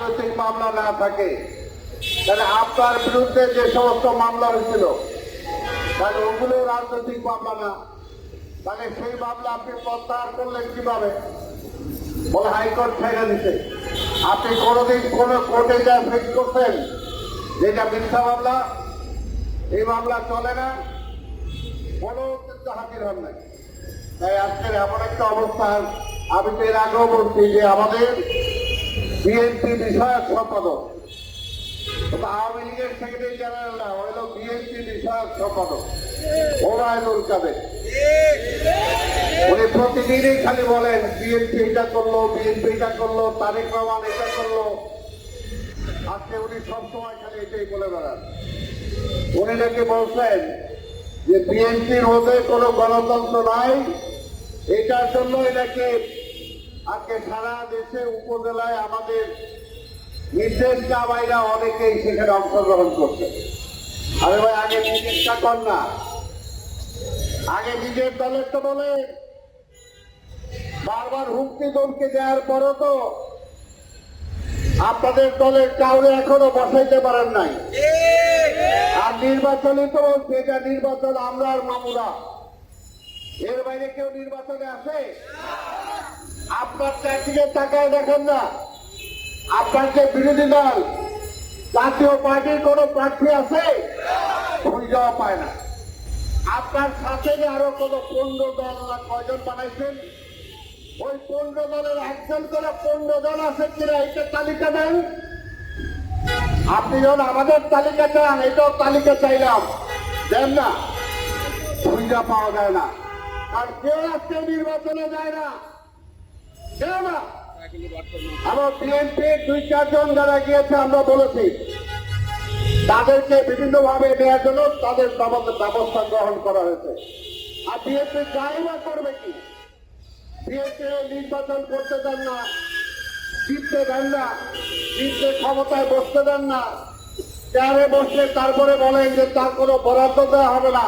রাজনৈতিক মামলা না থাকে, তাহলে আপনার বিরুদ্ধে যে সমস্ত মামলা হয়েছিল, তাহলে ওগুলো রাজনৈতিক মামলা না। তাহলে সেই মামলা আপনি প্রত্যাহার করলেন কীভাবে? বলে হাইকোর্ট ছেড়ে দিতে আপনি কোনোদিন কোনো কোর্টে যা ফেস করছেন, যেটা মিথ্যা মামলা, এই মামলা চলে না কোনো কিন্তু হাজির হন নাই। তাই আজকের এমন একটা অবস্থান আমি তো এর আগেও বলছি যে আমাদের বিএনপি বিষয়ক সম্পাদক। আওয়ামী লীগের সেক্রেটারি জেনারেল না হইল বিএনপি বিষয়ক সম্পাদক, ওবায়দুল কাদের। উনি প্রতিদিনই খালি বলেন, বিএনপি এটা করল, বিএনপি এটা করল, তারেক রহমান এটা করল। আজকে উনি সবসময় খালি এটাই বলে বেড়ান। উনি নাকি বলছেন যে, বিএনপির মধ্যে কোনো গণতন্ত্র নাই, এটার জন্যই এটাকে আজকে সারা দেশে উপজেলায় আমাদের নির্দেশ বাইরা অনেকেই সেখানে অংশগ্রহণ করছে। আরে ভাই, আগে নিজেরটা কর না। আগে নিজের দলের তো বলে। বারবার হুমকি দমকে দেওয়ার পরও তো আপনাদের দলের কাউরে এখনও বসাইতে পারেন নাই। আর নির্বাচনে তো এটা নির্বাচন আমরা আর মামুরা। এর বাইরে কেউ নির্বাচনে আসে? আপনার দেখেন না। আপনার যে বিরোধী দল, জাতীয় পার্টির কোন প্রার্থী আছে? খুঁজাও পায় না। আপনার সাথে যে আরও কোন পনেরো দল কয়জন বানাইছেন? ওই পনেরো দলের একজন করে পনেরো জন আছে কিনা এটা তালিকা দেন। আপনি যখন আমাদের তালিকা চান, এটাও তালিকা চাইলাম। দেন না। সুবিধা পাওয়া যায় না। আর কেউ আজকে নির্বাচনে যায় না। আমার বিএনপি দুই, চারজন যারা গিয়েছে, আমরা বলেছি, তাদেরকে বিভিন্ন ভাবে নেওয়ার জন্য তাদের ব্যবস্থা গ্রহণ করা হয়েছে। আর বিএনপি যাই বা করবে কি? বিএনপি নির্বাচন করতে দেন না, জিততে দেন না, জিততে ক্ষমতায় বসতে দেন না। চেয়ারে বসলে তারপরে বলেন যে তার কোনো বরাদ্দ দেওয়া হবে না।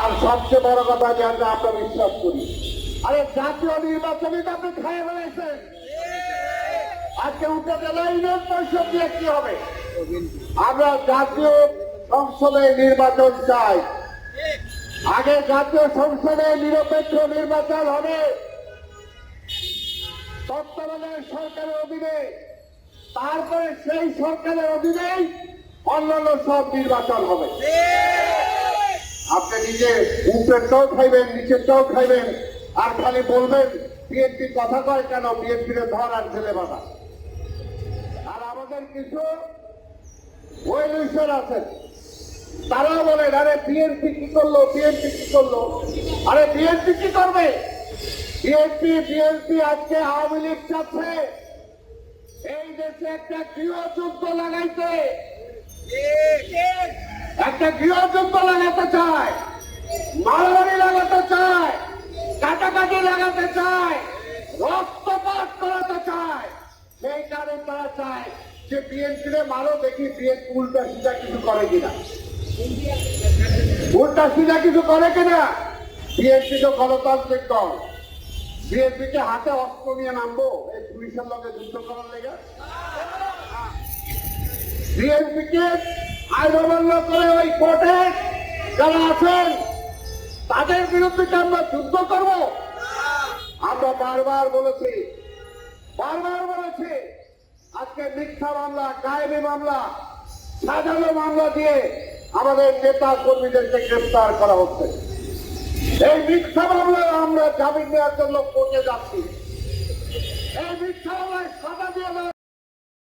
আর সবচেয়ে বড় কথা যে আমরা বিশ্বাস করি। আরে জাতীয় নির্বাচনে তো আপনি খাইয়ে ফেলেছেন আজকে উপজেলা ইউনিয়ন পরিষদ দিয়ে কি হবে? আমরা জাতীয় সংসদে নির্বাচন চাই। আগে জাতীয় সংসদে নিরপেক্ষ নির্বাচন হবে। তত্ত্বাবধায়ক সরকারের অধীনে তারপরে সেই সরকারের অধীনেই অন্যান্য সব নির্বাচন হবে। আপনি নিজে উপরেরটাও খাইবেন নিচে নিচেরটাও খাইবেন। আর খালি বলবেন, বিএনপি কথা কয় কেন? বিএনপির ধর আর ছেলে বাধা। আর আমাদের কিছু ওয়েলিশন আছেন। তারাও বলেন আরে বিএনপি কি করল? বিএনপি কি করল? আরে বিএনপি কি করবে? বিএনপি বিএনপি আজকে আওয়ামী লীগ চাচ্ছে। এই দেশে একটা গৃহযুদ্ধ লাগাইতে। একটা গৃহযুদ্ধ লাগাতে চায়। মারামারি লাগাতে চায়। কাটাকাটি লাগাতে চায়, রক্তপাত করাতে চায় সেই কারণে তারা চায় যে বিএনপিরে মারো, দেখি বিএনপি উল্টা সিধা কিছু করে কিনা। উল্টা সিধা কিছু করে কিনা? বিএনপি তো গণতান্ত্রিক দল। বিএনপি কে হাতে অস্ত্র নিয়ে নামবো, এই পুলিশের লগে যুদ্ধ করার লেগে। বিএনপি কে আইন অমান্য করে ওই কোর্টে যারা আছেন তাদের বিরুদ্ধে কি আমরা যুদ্ধ করব? আমরা বারবার বলেছি বারবার বলেছি আজকে মিথ্যা মামলা কায়েমি মামলা সাজানো মামলা দিয়ে আমাদের নেতা কর্মীদেরকে গ্রেফতার করা হচ্ছে। এই মিথ্যা মামলায় আমরা জামিন নেওয়ার জন্য কোর্টে যাচ্ছি। এই মিথ্যা মামলায় সাজা দিয়ে